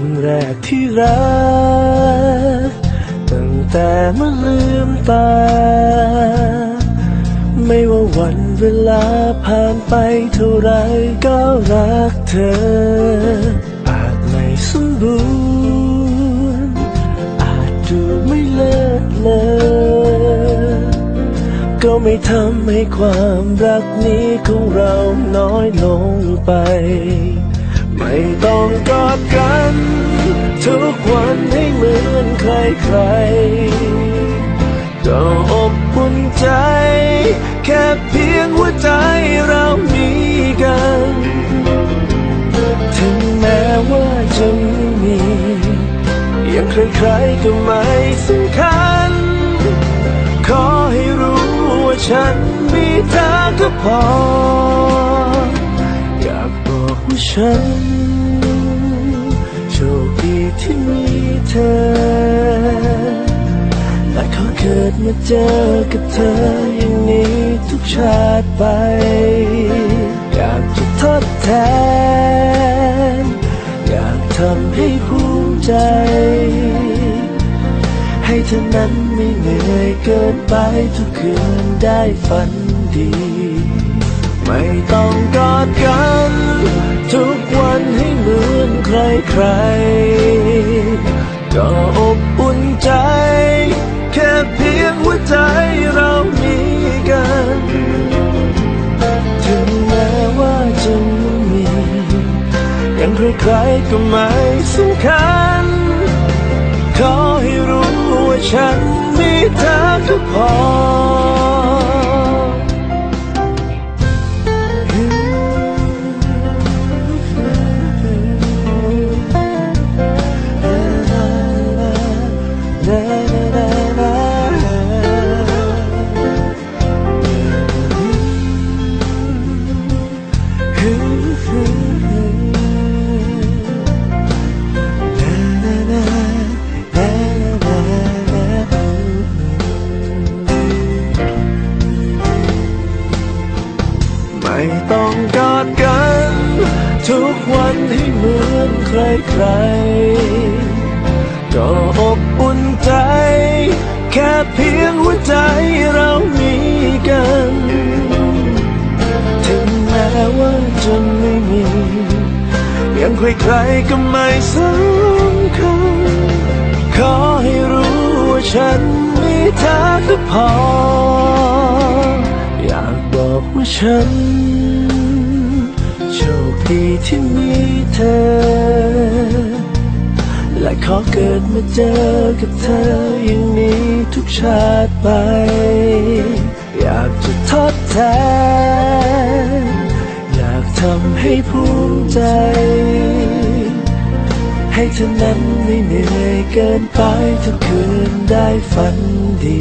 วันแรกที่รัก ตั้งแต่เมื่อลืมตา ไม่ว่าวันเวลาผ่านไปเท่าไรก็รักเธอ อาจไม่สมบูรณ์ อาจดูไม่เลิศเลอก็ไม่ทำให้ความรักนี้ของเราน้อยลงไป ไม่ต้องกอดกัน ทุกวันให้เหมือนใครๆก็อบอุ่นใจ แค่เพียงหัวใจเรามีกัน ถึงแม้ว่าจะไม่มีอย่างใครๆก็ไม่สำคัญ ขอให้รู้ว่าฉันมีเธอก็พออยา ว่าฉันโชคดีที่มีเธอ และขอเกิดมาเจอกับเธออย่างนี้ทุกชาติไป อยากจะทดแทน อยากทำให้ภูมิใจ ให้เธอนั้นไม่เหนื่อยเกินไปทุกคืนได้ฝันดี ไม่ต้องกอดกัน นให้เหมือนใครๆก็อบอุ่นใจ แค่เพียงหัวใจเรามีกัน ถึงแม้ว่าจะไม่มีอย่างใครๆก็ไม่สำคัญ ขอให้รู้ว่าฉันมีเธอก็พอ ต้องกอดกัน ทุกวันให้เหมือนใครๆก็อบอุ่นใจ แค่เพียงหัวใจเรามีกัน ถึงแม้ว่าจะไม่มีย่างใครๆก็ไม่สำคัญขอให้รู้ว่าฉันมีเธอก็พออยากบอกว่าฉัน ดีที่มีเธอ และขอเกิดมาเจอกับเธออย่างนี้ทุกชาติไป อยากจะทดแทน อยากทำให้ภูมิใจ ให้เธอนั้นไม่เหนื่อยเกินไปทุกคืนได้ฝันดี